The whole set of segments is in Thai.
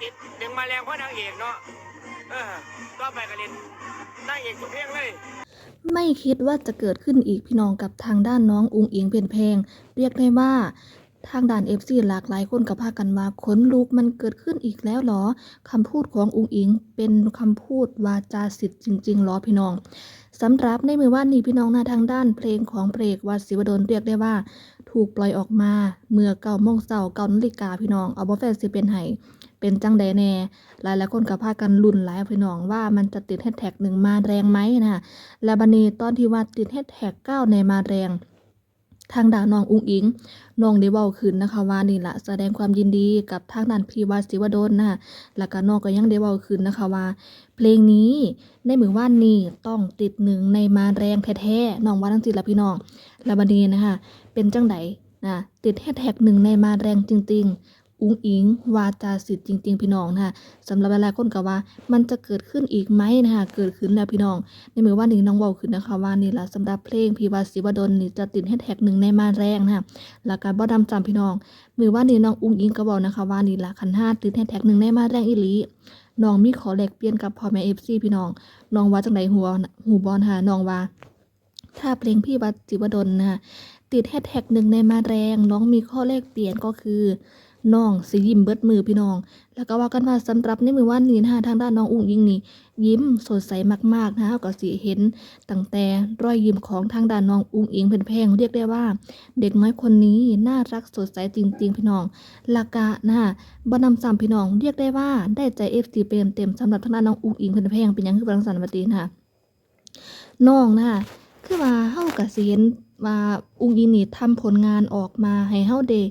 ติดดึงมาแรงเพราะนางเอกเนาะเออก็ไปกันเล่นนางเอกทุกเพลงเลย ไม่คิดว่าจะเกิดขึ้นอีกพี่น้องกับทางด้านน้องอุงอิงเป็นเพลงเรียกได้ว่าทางด้านเอฟซีหลากหลายคนกับพากันว่าขนลุกมันเกิดขึ้นอีกแล้วหรอคำพูดของอุงอิงเป็นคำพูดวาจาสิทธิ์จริงๆหรอพี่น้องสำหรับในมือว่านนี้พี่น้องนะทางด้านเพลงของเพลงวัดศิวดลเรียกได้ว่า ถูกปล่อยออกมาเมื่อเก้าโมงเช้าเก้านาฬิกาพี่น้องเอาบ่แฟนสิเป็นไห้ เป็นจังใดแน่ หลายหลายๆคนกับพากันลุ้นหลายพี่น้องว่ามันจะติดแฮชแท็กหนึ่งมาแรงไหมนะและบันนี้ตอนที่ว่าติดแฮชแท็กเก้าในมาแรง ทางด่านน้องอุงอิงน้องได้เว้าขึ้นนะคะว่านี่ละแสดงความยินดีกับทางด้านพี่วาศิวดลนะคะแล้วก็น้องก็ยังได้เว้าขึ้นนะคะว่า เพลงนี้ในมือว่านนี้ต้องติดหนึ่งในมาแรงแท้ๆน้องว่าทั้งสิละพี่น้องและบันนี้นะคะเป็นจังไดนะติดแฮชแท็กหนึ่งในมาแรงจริง ๆ อุ้งอิงวาจาสิทธิ์จริง ๆ พี่น้องนะคะสำหรับหลายๆคนก็ว่า มันจะเกิดขึ้นอีกไหมนะคะเกิดขึ้นแล้วพี่น้อง ในมือว่านี้น้องเว้าขึ้นนะคะว่านี่ละสำหรับเพลงพีวาศิวดลนี่จะติดแฮชแท็กหนึ่งในมาแรงนะคะแล้วก็บ่ดำจำพี่น้อง มือว่านี้น้องอุ้งอิงก็บอกนะคะว่านี่ละคันห้าติดแฮชแท็กหนึ่งในมาแรงอีหลีน้องมีขอแลกเปลี่ยนกับพ่อแม่เอฟซีพี่น้องน้องว่าจังไดหัวหูบอลหาน้องว่า ถ้าเพลงพี่วัดจิวดลนะคะติดแฮชแท็กหนึ่งในมาแรง น้องมีข้อแลกเปลี่ยนก็คือ น้องสิยิ้มเบิดมือพี่น้อง แล้วก็ว่ากันว่าสำหรับในมือว่านนี้นะคะทางด้านน้องอุ้งอิงนี่ยิ้มสดใสมากๆนะคะก็สิเห็นตั้งแต่รอยยิ้มของทางด้านน้องอุ้งอิงเป็นแพงเรียกได้ว่า เด็กน้อยคนนี้น่ารักสดใสจริง ๆ พี่น้องลักะนะคะบนำซ้ำพี่น้องเรียกได้ว่าได้ใจเอฟซีเต็มเต็มๆสำหรับทางด้านน้องอุ้งอิงเป็นแพงเป็นยังคือบรังสรรค์มาตีนะคะน้องนะคะคือว่าเฮาก็สิเห็นว่าอุ้งอิงนี่ทำผลงานออกมาให้เฮาได้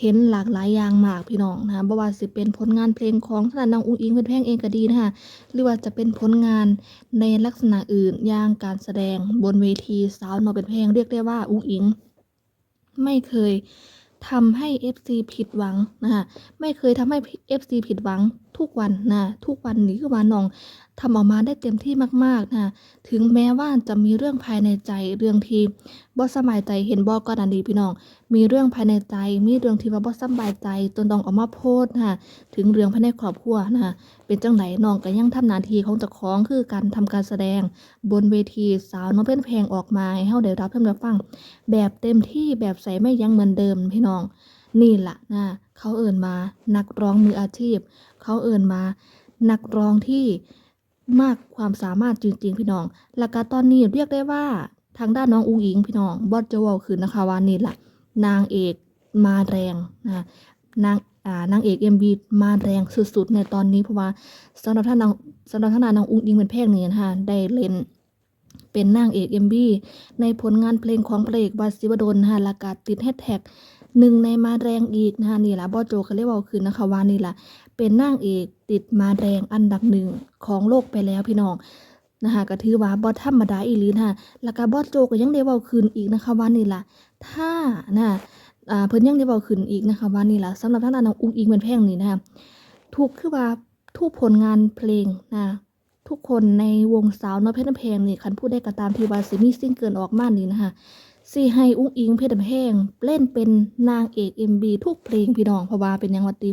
เห็นหลากหลายอย่างมากพี่น้องนะคะบ่ว่าสิเป็นผลงานเพลงของทาดนานน้องอุ้งอิงเป็นเพลงเองก็ดีนะคะหรือว่าจะเป็นผลงานในลักษณะอื่นอย่างการแสดงบนเวทีสาวน้อยเป็นเพลงเรียกได้ว่าอุ้งอิง ไม่เคยทำให้ FC ผิดหวังนะคะไม่เคยทำให้ FC ผิดหวัง ทุกวันนะทุกวันนี้คือว่าน้องทำออกมาได้เต็มที่มากๆนะถึงแม้ว่าจะมีเรื่องภายในใจเรื่องที่บ่สบายใจเห็นบ่ก่อนอันนี้พี่น้อง มีเรื่องภายในใจ มีเรื่องที่ว่าบ่สำบายใจจนต้องออกมาโพสต์นะคะถึงเรื่องภายในครอบครัวนะคะเป็นจังไหนน้องก็ยังทำหน้าที่ของเจ้าของคือการทำการแสดง บนเวทีสาวน้องเป็นเพลงออกมาให้เฮาได้รับรับฟัง แบบเต็มที่แบบใส่ไม่ยั้งเหมือนเดิมพี่น้อง นี่แหละนะ เขาเอิ่นมา นักร้องมืออาชีพ เขาเอิ่นมา นักร้องที่มากความสามารถจริงๆพี่น้องแล้วก็ตอนนี้เรียกได้ว่าทางด้านน้องอุ้งอิงพี่น้องบอสจะเว้าขึ้นนะคะวานี่ล่ะนางเอกมาแรงนะนางอ่านางเอกเอ็มบีมาแรงสุดๆในตอนนี้เพราะว่าสำหรับท่านนางสำหรับท่านนางอุ้งอิงเป็นเพลงนี้นะคะได้เล่นเป็นนางเอกเอ็มบีในผลงานเพลงของพระเอกบาสิวดลนะคะละก็ติดแฮชแท็ก หนึ่งในมาแรงอีกนะคะนี่ล่ะบอโจเขาเรียกว่าคือนะคะว่านี่ล่ะเป็นนางเอกติดมาแรงอันดับหนึ่งของโลกไปแล้วพี่น้องนะคะก็ถือว่าบอธรรมดาอีลีนะคะแล้วก็บอโจก็ยังได้ว้าคืนอีกนะคะว่านี่ล่ะถ้านะอ่าเพิ่นยังได้เว้าขึ้นอีกนะคะว่านี่ล่ะสำหรับทางด้านน้องอุ้งอิงเป็นแพงนี่นะคะทุกคือว่าทุกผลงานเพลงนะทุกคนในวงสาวน้อยเพชรเพงนี่คันพูดได้ก็ตามที่ว่าสิมีซิงเกิลออกมานี่นะคะ สิให้อุ้งอิงเพชรเพงเล่นเป็นนางเอก MB ทุกเพลงพี่น้องเพราะว่าเป็นยังวัติ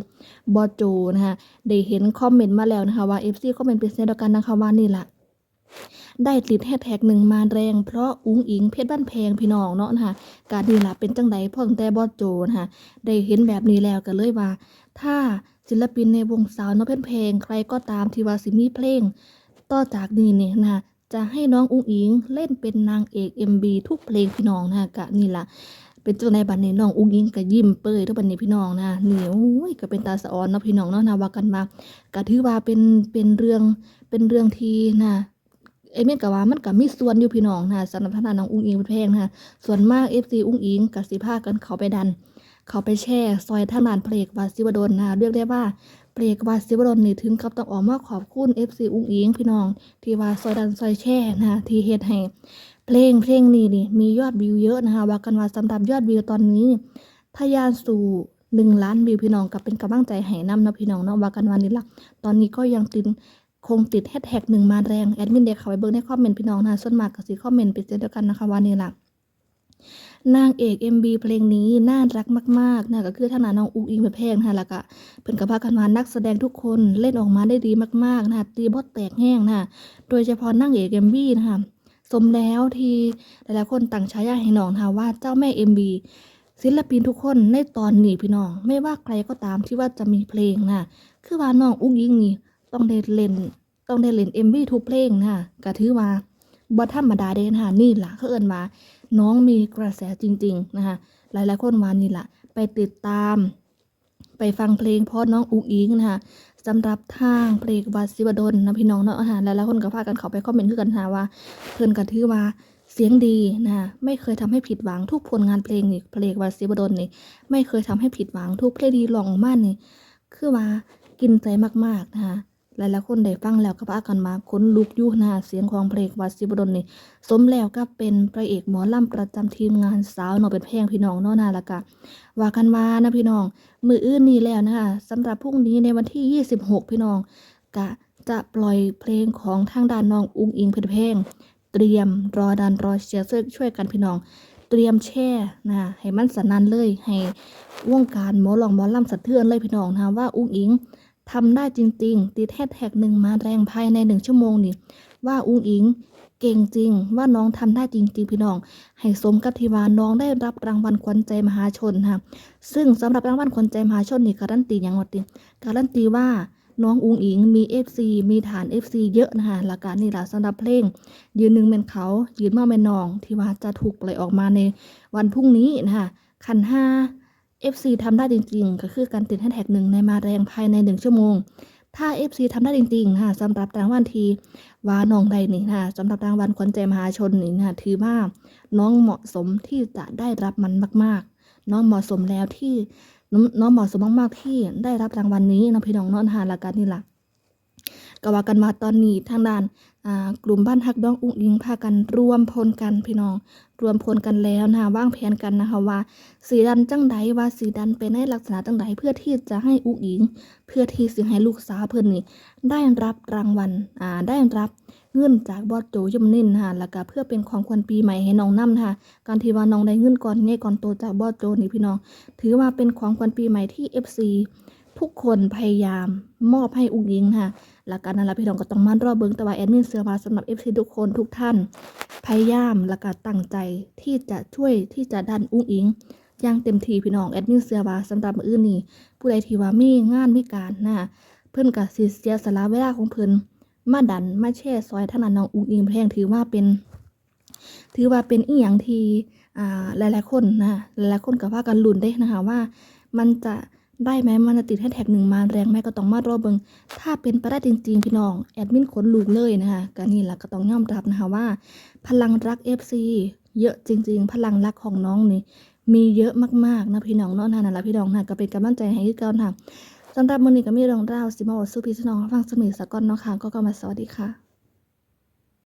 บอโจนะคะได้เห็นคอมเมนต์มาแล้วนะคะว่า FC คอมเมนต์เป็นเสียงเดียวกันนะคะว่านี่แหละได้ติดแฮชแท็กหนึ่งมาแรงเพราะอุ้งอิงเพชรบ้านแพงพี่น้องเนาะนะคะการนี่ล่ะเป็นจังใดพ่อตั้งแต่บอโจนะคะได้เห็นแบบนี้แล้วก็เลยว่า ถ้าศิลปินในวงสาวน้องเพชรเพลงใครก็ตามที่ว่าสิมีเพลง ต่อจากนี้เนี่ยนะคะ จะให้น้องอุ้งอิงเล่นเป็นนางเอก MB ทุกเพลงพี่น้องนะกะนี่ละเป็นจังในบัดนี้น้องอุ้งอิงก็ยิ้มเปยทุกบัดนี้พี่น้องนะนี่โอ้ยก็เป็นตาสะออนเนาะพี่น้องเนาะนะว่ากันมากะถือว่าเป็นเป็นเรื่องเป็นเรื่องที่นะ เอเมนก็ว่ามันก็มีส่วนอยู่พี่น้องนะสำหรับท่านน้องอุ้งอิงเป็นเพลงนะส่วนมาก FC อุ้งอิงกับสิพากันเขาไปดัน เขาไปแช่ซอยท่างด้านเพลงวาสิวดลนะเรียกได้ว่าเพลงวาสิวดลนี่ถึงกับต้องออกมาขอบคุณ FC อุ้งอิงพี่น้อง ที่ว่าซอยดันซอยแช่นะที่เฮ็ดให้เพลงเพลงนี้นี่มียอดวิวเยอะนะคะว่ากันว่าสำหรับยอดวิวตอนนี้ทะยานสู่หนึ่งล้านวิวพี่น้องก็เป็นกำลังใจให้นำนะพี่น้องเนาะว่ากันว่านี่ล่ะตอนนี้ก็ยังติด คงติดแฮชแท็กหนึ่งมาแรงแอดมินเด็กเขาไปเบิ่งในคอมเมนต์พี่น้องนะส่วนมากก็สิคอมเมนต์เป็นเช่นเดียวกันนะคะว่านี่ล่ะนางเอก MB เพลงนี้น่ารักมากๆนะก็คือท่านาน้องอุกอิงเป็นเพลงนะแล้วก็เป็นกับพากันมานักแสดงทุกคนเล่นออกมาได้ดีมากๆนะตีบทแตกแห้งนะโดยเฉพาะนางเอก MB นะคะสมแล้วที่หลายๆคนตั้งฉายาให้น้องนะว่าเจ้าแม่ MB ศิลปินทุกคนในตอนนี้พี่น้อง ไม่ว่าใครก็ตามที่ว่าจะมีเพลงนะคือว่าน้องอุกอิงนี่ ต้องได้เล่นต้องได้เล่น MV ทุกเพลงนะคะก็ถือว่าบ่ธรรมดาเด้นะคะนี่ล่ะเขาเอิ้นว่าน้องมีกระแสจริง ๆ นะคะหลายๆคนวานนี่แหละไปติดตาม ไปฟังเพลงเพราะน้องอุ๋งอิงนะคะสำหรับทางเพลงวาสิบดลนะพี่น้องเนาะนะหลายๆคนก็พากันเขาไปคอมเมนต์คือกันนะคะว่า เพื่อนก็ถือว่าเสียงดีนะคะไม่เคยทำให้ผิดหวังทุกผลงานเพลงนี่เพลงวาสิบดลนี่ไม่เคยทำให้ผิดหวังทุกเพลงดีลองออกนี่คือว่ากินใจมากๆนะคะ หลายๆคนได้ฟังแล้วก็พากันมาค้นลุกยู่นะคะเสียงของเพลงวาสิบดลนี่สมแล้วก็เป็นพระเอกหมอลำประจำทีมงานสาวหนอเป็นแพงพี่น้องนาะนาละกะว่ากันว่านะพี่น้อง มืออื่นนี้แล้วนะคะสำหรับพรุ่งนี้ในวันที่ 26 พี่น้องกะจะปล่อยเพลงของทางด้านน้องอุงอิงเพชรเพลงเตรียมรอดันรอเชียร์ช่วยกันพี่น้อง เตรียมแช่นะให้มันสนันเลยให้วงการหมอลองหมอลำสะเทือนเลยพี่น้องนะว่าอุงอิง ทำได้จริง ๆ ติดแฮชแท็กหนึ่งมาแรงภายในหนึ่งชั่วโมงนี่ว่าอุ้งอิงเก่งจริง ว่าน้องทำได้จริงๆพี่น้อง ให้สมกับที่ว่าน้องได้รับรางวัลขวัญใจมหาชนค่ะซึ่งสำหรับรางวัลขวัญใจมหาชนนี่การันตีอย่างวัดติการันตีว่าน้องอุงอิงมี FC มีฐาน FC เยอะนะคะหลักการนี่แหละสำหรับเพลง ยืนหนึ่งเป็นเขา ยืนมาเป็นน้อง ที่ว่าจะถูกปล่อยออกมาในวันพรุ่งนี้นะคะคันห้า FC ทำได้จริง ๆ ก็คือการติดแฮชแท็กหนึ่งในมาแรงภายในหนึ่งชั่วโมง ถ้า FC ทำได้จริงๆค่ะสำหรับรางวัลทีว่าน้องใดนี่ค่ะสำหรับรางวัลขวัญใจมหาชนนี่ค่ะถือว่าน้องเหมาะสมที่จะได้รับมันมาก ๆ น้องเหมาะสมแล้วที่น้องเหมาะสมมากๆที่ได้รับรางวัลนี้นะพี่น้องเนอนหาละกันนี่ล่ะ ก็ว่ากันมาตอนนี้ทางด้านกลุ่มบ้านฮักดองอุ้งอิงพากันรวมพลกันพี่น้อง รวมพลกันแล้วนะคะวางแผนกันนะคะว่าสีดันจังใดว่าสีดันเป็นในลักษณะจังใดเพื่อที่จะให้อุ้งอิง เพื่อที่สิให้ลูกสาวเพิ่อนนี่ได้รับรางวัลอ่าได้รับเงินจากบอสโจยมนินนะคะแล้วก็เพื่อเป็นของขวัญปีใหม่ให้น้องน้ำนะคะการที่ว่าน้องได้เงินก่อนเง่ายก่อนโตจากบอสโจนี่พี่น้อง ถือว่าเป็นของขวัญปีใหม่ที่ FC ทุกคนพยายามมอบให้อุ้งยิงค่ะ แล้วการนั้นละพี่น้องก็ต้องมารอเบิงแต่ว่าแอดมินเสือมาสำหรับ FC ทุกคนทุกท่าน พยายามและก็ตั้งใจที่จะช่วยที่จะดันอุ้งอิงอย่างเต็มที่พี่น้องแอดมินเสือว่าสำหรับมืออื่นนี่ผู้ใดที่ว่ามีงานมีการนะคะเพิ่อนก็สิเสียสละเวลาของเพิ่นมาดันมาแช่ซอยท่านนน้องอุ้งอิงแพงถือว่าเป็น ถือว่าเป็นอีหยังที่อ่าหลายๆคนนะหลายๆคนก็พากันลุ้นได้นะคะว่า มันจะ ได้ไหมมันติดแฮชแท็กหนึ่งมาแรงไหมก็ต้องมารอเบิงถ้าเป็นไปได้จริงๆ พี่น้อง แอดมินขนลุกเลยนะคะก็นี่แหละก็ต้องยอมรับนะคะว่า พลังรัก FC เยอะจริง ๆ พลังรักของน้องนี่มีเยอะมากๆนะพี่น้องเนาะนั่นและพี่น้องนะก็เป็นกำลังใจให้คือเก่าค่ะสำหรับมือนี้ก็มีเรื่องราวสิมาบอกสู่พี่น้องฟังเสมอสักก่อนเนาะค่ะก็ก็มาสวัสดีค่ะ